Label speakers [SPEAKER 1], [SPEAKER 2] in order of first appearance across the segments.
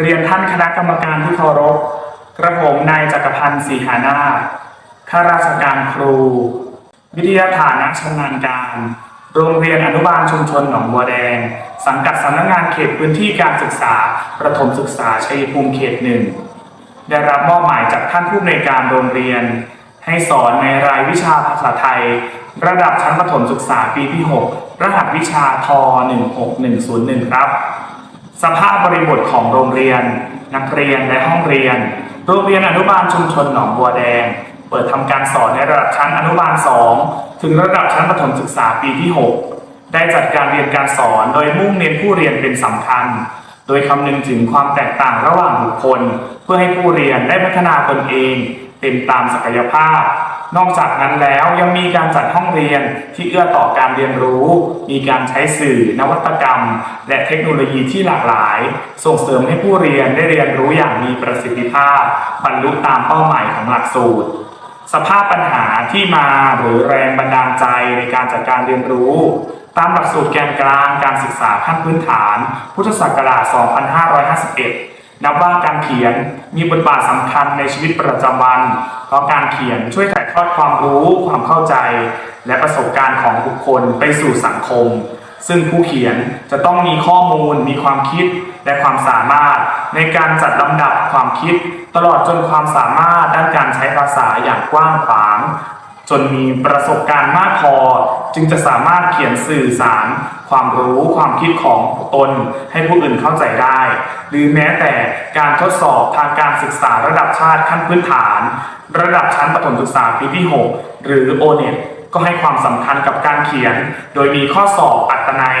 [SPEAKER 1] เรียนท่านคณะกรรมการที่เคารพ กระผมนายจักรพันธ์ศรีหานาข้าราชการครู วิทยาฐานะชำนาญการ โรงเรียนอนุบาลชุมชนหนองบัวแดง สังกัดสำนักงานเขตพื้นที่การศึกษา ประถมศึกษาชัยภูมิเขตหนึ่ง ได้รับมอบหมายจากท่านผู้อำนวยการโรงเรียน ให้สอนในรายวิชาภาษาไทย ระดับชั้นประถมศึกษาปีที่ 6 รหัสวิชาท 16101 ครับ สภาพบริบทของโรงเรียน นักเรียนและห้องเรียน โรงเรียนอนุบาลชุมชนหนองบัวแดง เปิดทำการสอนในระดับชั้นอนุบาล 2 ถึงระดับชั้นประถมศึกษาปีที่ 6 ได้จัดการเรียนการสอนโดยมุ่งเน้นผู้เรียนเป็นสำคัญ โดยคำนึงถึงความแตกต่างระหว่างบุคคล เพื่อให้ผู้เรียนได้พัฒนาตนเอง เป็นตามศักยภาพ นอกจากนั้นแล้วยังมีการจัดห้องเรียนที่เอื้อต่อการเรียนรู้ มีการใช้สื่อ นวัตกรรม และเทคโนโลยีที่หลากหลาย ส่งเสริมให้ผู้เรียนได้เรียนรู้อย่างมีประสิทธิภาพ บรรลุตามเป้าหมายของหลักสูตร สภาพปัญหาที่มาหรือแรงบันดาลใจในการจัดการเรียนรู้ ตามหลักสูตรแกนกลางการศึกษาขั้นพื้นฐาน พุทธศักราช 2551 นับว่าการเขียนมีบทบาทสำคัญในชีวิตประจำวัน เพราะการเขียนช่วยถ่ายทอดความรู้ ความเข้าใจ และประสบการณ์ของบุคคลไปสู่สังคม ซึ่งผู้เขียนจะต้องมีข้อมูล มีความคิดและความสามารถ ในการจัดลำดับความคิด ตลอดจนความสามารถด้านการใช้ภาษาอย่างกว้างขวาง จนมีประสบการณ์มากพอ จึงจะสามารถเขียนสื่อสาร ความรู้ความคิดของตนให้ผู้อื่นเข้าใจได้ หรือแม้แต่การทดสอบทางการศึกษาระดับชาติขั้นพื้นฐาน ระดับชั้นประถมศึกษาปีที่ 6 หรือ o n e t ก็ให้ความสำคัญกับการเขียน โดยมีข้อสอบอัตนัย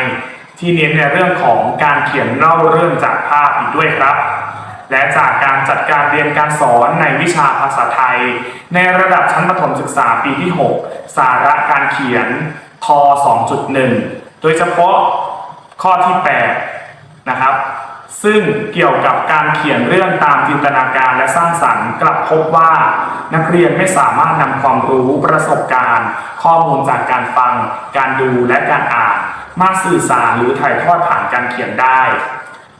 [SPEAKER 1] ที่เน้นในเรื่องของการเขียนเล่าเรื่องจากภาพอีกด้วยครับ และจากการจัดการเรียนการสอนในวิชาภาษาไทย ในระดับชั้นประถมศึกษาปีที่ 6 สาระการเขียนท2.1 โดยเฉพาะข้อที่ 8 นะครับ ซึ่งเกี่ยวกับการเขียนเรื่องตามจินตนาการและสร้างสรรค์กลับพบว่า นักเรียนไม่สามารถนำความรู้ประสบการณ์ ข้อมูลจากการฟัง การดูและการอ่าน มาสื่อสารหรือถ่ายทอดผ่านการเขียนได้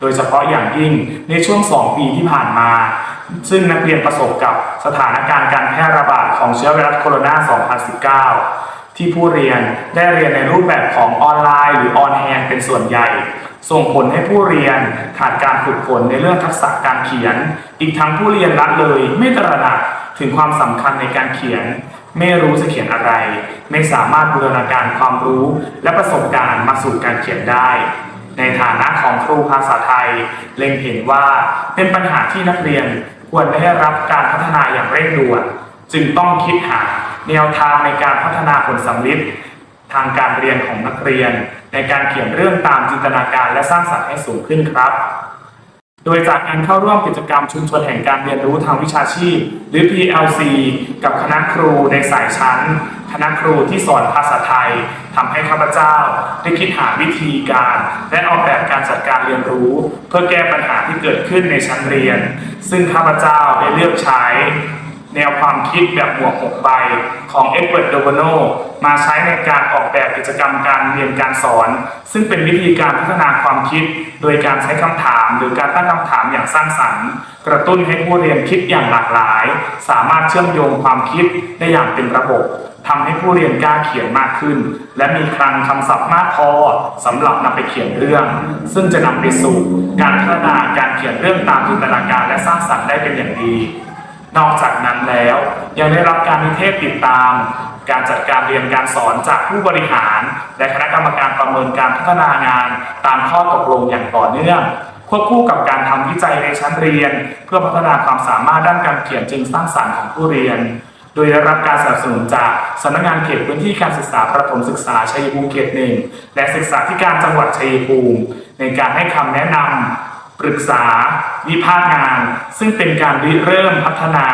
[SPEAKER 1] โดยเฉพาะอย่างยิ่งในช่วง 2 ปีที่ผ่านมา ซึ่งนักเรียนประสบกับสถานการณ์การแพร่ระบาดของเชื้อไวรัสโคโรนา 2019 ที่ผู้เรียนได้เรียนในรูปแบบของออนไลน์หรือออนแฮนเป็นส่วนใหญ่ ส่งผลให้ผู้เรียนขาดการฝึกฝนในเรื่องทักษะการเขียน อีกทั้งผู้เรียนละเลยไม่ตระหนักถึงความสำคัญในการเขียน ไม่รู้จะเขียนอะไร ไม่สามารถบูรณาการความรู้ และประสบการณ์มาสู่การเขียนได้ ในฐานะของครูภาษาไทย เล็งเห็นว่าเป็นปัญหาที่นักเรียนควรได้รับการพัฒนาอย่างเร่งด่วนจึงต้องคิดหาแนวทางในการพัฒนาผลสำลิดทางการเรียนของนักเรียน ในการเขียนเรื่องตามจินตนาการและสร้างสรรค์ให้สูงขึ้นครับ โดยจากการเข้าร่วมกิจกรรมชุมชนแห่งการเรียนรู้ทางวิชาชีพ หรือ PLC กับคณะครูในสายชั้น ณะครูที่สอนภาษาไทยทำให้ข้าพเจ้า ได้คิดหาวิธีการ และออกแบบการจัดการเรียนรู้ เพื่อแก้ปัญหาที่เกิดขึ้นในชั้นเรียน ซึ่งข้าพเจ้าได้เลือกใช้ แนวความคิดแบบหมวกหกใบของเอ็ดเวิร์ดโดโบโนมาใช้ในการออกแบบกิจกรรมการเรียนการสอน ซึ่งเป็นวิธีการพัฒนาความคิด โดยการใช้คำถามหรือการตั้งคำถามอย่างสร้างสรรค์ กระตุ้นให้ผู้เรียนคิดอย่างหลากหลาย สามารถเชื่อมโยงความคิดได้อย่างเป็นระบบทำให้ผู้เรียนกล้าเขียนมากขึ้น และมีคลังคำศัพท์มากพอสำหรับนำไปเขียนเรื่อง ซึ่งจะนำไปสู่การพัฒนาการเขียนเรื่องตามจินตนาการและสร้างสรรค์ได้เป็นอย่างดี นอกจากนั้นแล้ว ยังได้รับการนิเทศติดตาม การจัดการเรียนการสอนจากผู้บริหาร และคณะกรรมการประเมินการพัฒนางาน ตามข้อตกลงอย่างต่อเนื่องควบคู่กับการทำวิจัยในชั้นเรียน เพื่อพัฒนาความสามารถด้านการเขียนจึงสร้างสรรค์ของผู้เรียน โดยได้รับการสนับสนุนจากสำนักงานเขตพื้นที่การศึกษาประถมศึกษาชัยภูมิเขตหนึ่งและศึกษาธิการจังหวัดชัยภูมิ ในการให้คำแนะนำปรึกษา วิพากษ์งาน ซึ่งเป็นการริเริ่มพัฒนา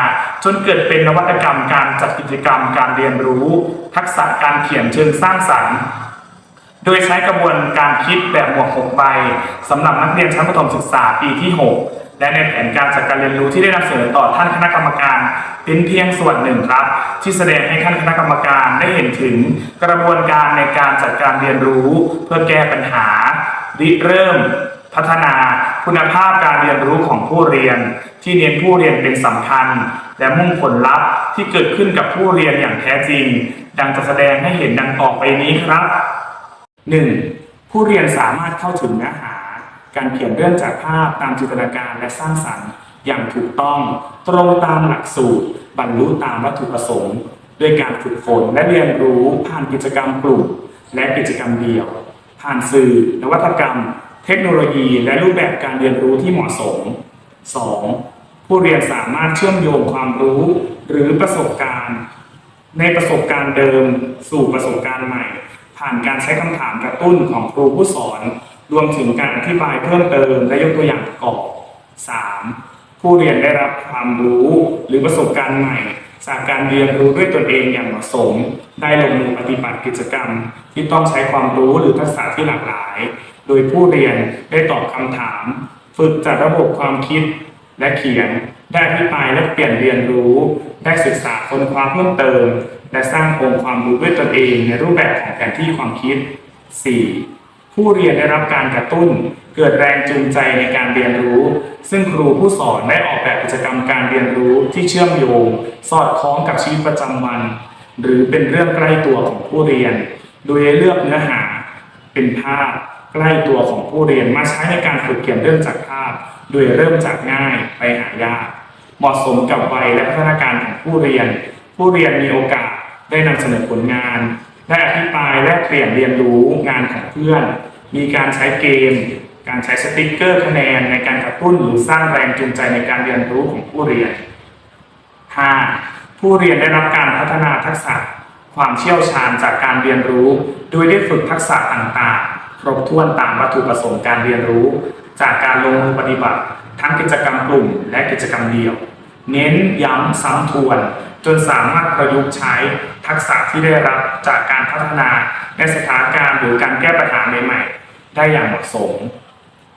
[SPEAKER 1] จนเกิดเป็นนวัตกรรมการจัดกิจกรรมการเรียนรู้ ทักษะการเขียนเชิงสร้างสรรค์โดยใช้กระบวนการคิดแบบหมวกหกใบสำหรับนักเรียนชั้นประถมศึกษาปีที่ 6 และในแผนการจัดการเรียนรู้ที่ได้นำเสนอต่อท่านคณะกรรมการ เป็นเพียงส่วนหนึ่งครับ ที่แสดงให้ท่านคณะกรรมการได้เห็นถึงกระบวนการในการจัดการเรียนรู้ เพื่อแก้ปัญหาริเริ่ม พัฒนา คุณภาพการเรียนรู้ของผู้เรียน ที่เน้นผู้เรียนเป็นสำคัญ และมุ่งผลลัพธ์ที่เกิดขึ้นกับผู้เรียนอย่างแท้จริง ดังจะแสดงให้เห็นดังต่อไปนี้ครับ 1. ผู้เรียนสามารถเข้าถึงเนื้อหา การเขียนเรื่องจากภาพตามจินตนาการและสร้างสรรค์ อย่างถูกต้อง ตรงตามหลักสูตร บรรลุตามวัตถุประสงค์ด้วยการฝึกฝนและเรียนรู้ผ่านกิจกรรมกลุ่มและกิจกรรมเดี่ยว ผ่านสื่อนวัตกรรม เทคโนโลยีและรูปแบบการเรียนรู้ที่เหมาะสม 2. ผู้เรียนสามารถเชื่อมโยงความรู้ หรือประสบการณ์ ในประสบการณ์เดิม สู่ประสบการณ์ใหม่ ผ่านการใช้คำถามกระตุ้นของครูผู้สอน รวมถึงการอธิบายเพิ่มเติมและยกตัวอย่างประกอบ 3. ผู้เรียนได้รับความรู้หรือประสบการณ์ใหม่จากการเรียนรู้ด้วยตนเองอย่างเหมาะสม ได้ลงมือปฏิบัติกิจกรรม ที่ต้องใช้ความรู้หรือทักษะที่หลากหลาย โดยผู้เรียนได้ตอบคำถาม ฝึกจัดระบบความคิดและเขียน ได้อธิบายและเปลี่ยนเรียนรู้ ได้ศึกษาค้นคว้าเพิ่มเติม และสร้างองค์ความรู้ด้วยตนเองในรูปแบบของแผนที่ความคิด 4. ผู้เรียนได้รับการกระตุ้น เกิดแรงจูงใจในการเรียนรู้ ซึ่งครูผู้สอนได้ออกแบบกิจกรรมการเรียนรู้ที่เชื่อมโยง สอดคล้องกับชีวิตประจำวัน หรือเป็นเรื่องใกล้ตัวของผู้เรียน โดยเลือกเนื้อหาเป็นภาพ ใกล้ตัวของผู้เรียนมาใช้ในการฝึกเขียนเรื่องจากภาพ โดยเริ่มจากง่ายไปหายาก เหมาะสมกับวัยและพัฒนาการของผู้เรียน ผู้เรียนมีโอกาสได้นำเสนอผลงาน ได้อภิปรายและเปลี่ยนเรียนรู้งานของเพื่อน มีการใช้เกม การใช้สติกเกอร์คะแนนในการกระตุ้นหรือสร้างแรงจูงใจในการเรียนรู้ของผู้เรียน 5. ผู้เรียนได้รับการพัฒนาทักษะความเชี่ยวชาญจากการเรียนรู้ โดยได้ฝึกทักษะต่างๆ ครบถ้วนตามวัตถุประสงค์การเรียนรู้ จากการลงมือปฏิบัติ ทั้งกิจกรรมกลุ่มและกิจกรรมเดี่ยว เน้นย้ำซ้ำทวน จนสามารถประยุกต์ใช้ทักษะที่ได้รับจากการพัฒนาในสถานการณ์หรือการแก้ปัญหาใหม่ๆ ได้อย่างเหมาะสม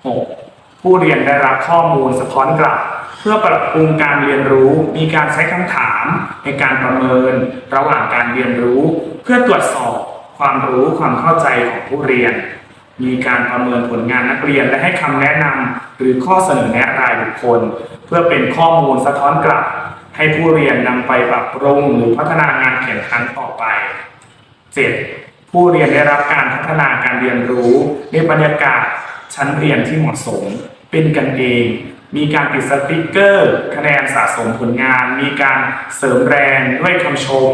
[SPEAKER 1] 6. ผู้เรียนได้รับข้อมูลสะท้อนกลับ เพื่อปรับปรุงการเรียนรู้ มีการใช้คำถามในการประเมิน ระหว่างการเรียนรู้ เพื่อตรวจสอบความรู้ความเข้าใจของผู้เรียน มีการประเมินผลงานนักเรียน และให้คำแนะนำหรือข้อเสนอแนะรายบุคคล เพื่อเป็นข้อมูลสะท้อนกลับ ให้ผู้เรียนนำไปปรับปรุงหรือพัฒนางานเขียนครั้งต่อไป 7. ผู้เรียนได้รับการพัฒนาการเรียนรู้ ในบรรยากาศชั้นเรียนที่เหมาะสม เป็นกันเอง มีการติดสติกเกอร์ คะแนนสะสมผลงาน มีการเสริมแรงด้วยคำชม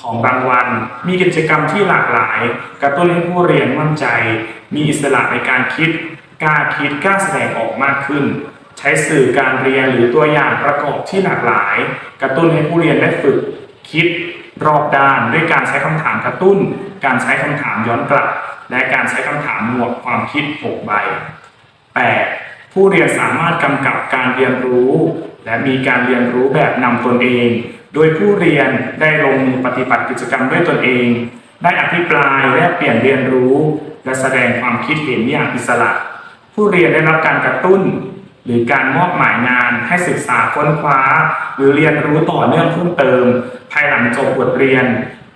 [SPEAKER 1] ของรางวัล มีกิจกรรมที่หลากหลาย กระตุ้นให้ผู้เรียนมั่นใจมีอิสระในการคิดกล้าคิดกล้าแสดงออกมากขึ้น ใช้สื่อการเรียนหรือตัวอย่างประกอบที่หลากหลาย กระตุ้นให้ผู้เรียนได้ฝึก คิดรอบด้านด้วยการใช้คำถามกระตุ้น การใช้คำถามย้อนกลับ และการใช้คำถามหมวกความคิด 6 ใบ 8. ผู้เรียนสามารถกำกับการเรียนรู้ และมีการเรียนรู้แบบนำตนเอง โดยผู้เรียนได้ลงมือปฏิบัติกิจกรรมด้วยตนเอง ได้อภิปรายและเปลี่ยนเรียนรู้ และแสดงความคิดเห็นอย่างอิสระ ผู้เรียนได้รับการกระตุ้น หรือการมอบหมายงานให้ศึกษาค้นคว้า หรือเรียนรู้ต่อเนื่องเพิ่มเติม ภายหลังจบบทเรียน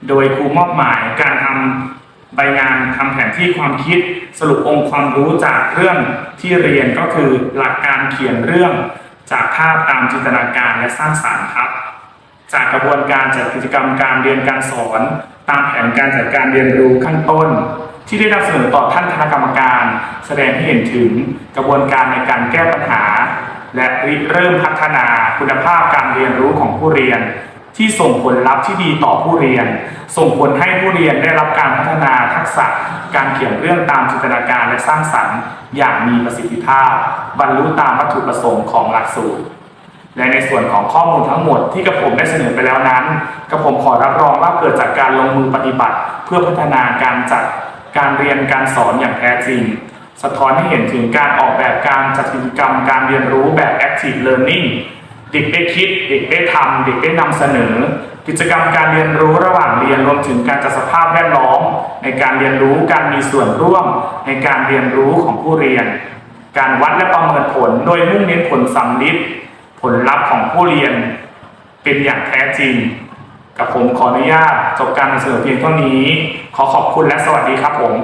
[SPEAKER 1] โดยครูมอบหมายการทำใบงานทำแผนที่ความคิดสรุปองค์ความรู้จากเรื่องที่เรียนก็คือหลักการเขียนเรื่องจากภาพตามจินตนาการและสร้างสรรค์ครับ จากกระบวนการจัดกิจกรรมการเรียนการสอน ตามแผนการจัดการเรียนรู้ขั้นต้น ที่ได้นำเสนอต่อท่านคณะกรรมการ แสดงให้เห็นถึงกระบวนการในการแก้ปัญหา และริเริ่มพัฒนาคุณภาพการเรียนรู้ของผู้เรียน ที่ส่งผลลัพธ์ที่ดีต่อผู้เรียน ส่งผลให้ผู้เรียนได้รับการพัฒนาทักษะการเขียนเรื่องตามจินตนาการและสร้างสรรค์ อย่างมีประสิทธิภาพ บรรลุตามวัตถุประสงค์ของหลักสูตรและในส่วนของข้อมูลทั้งหมดที่กระผมได้เสนอไปแล้วนั้น กระผมขอรับรองว่าเกิดจากการลงมือปฏิบัติ เพื่อพัฒนาการจัด การเรียนการสอนอย่างแท้จริง สะท้อนให้เห็นถึงการออกแบบการจัดกิจกรรมการเรียนรู้แบบ active learning เด็กได้คิด เด็กได้ทำเด็กได้นำเสนอ กิจกรรมการเรียนรู้ระหว่างเรียนรวมถึงการจัดสภาพแวดล้อม ในการเรียนรู้การมีส่วนร่วม ในการเรียนรู้ของผู้เรียน การวัดและประเมินผลโดยมุ่งเน้นผลสำลิดผลลัพธ์ของผู้เรียน เป็นอย่างแท้จริง กับผมขออนุญาตจบการนำเสนอเพียงเท่านี้ ขอขอบคุณและสวัสดีครับผม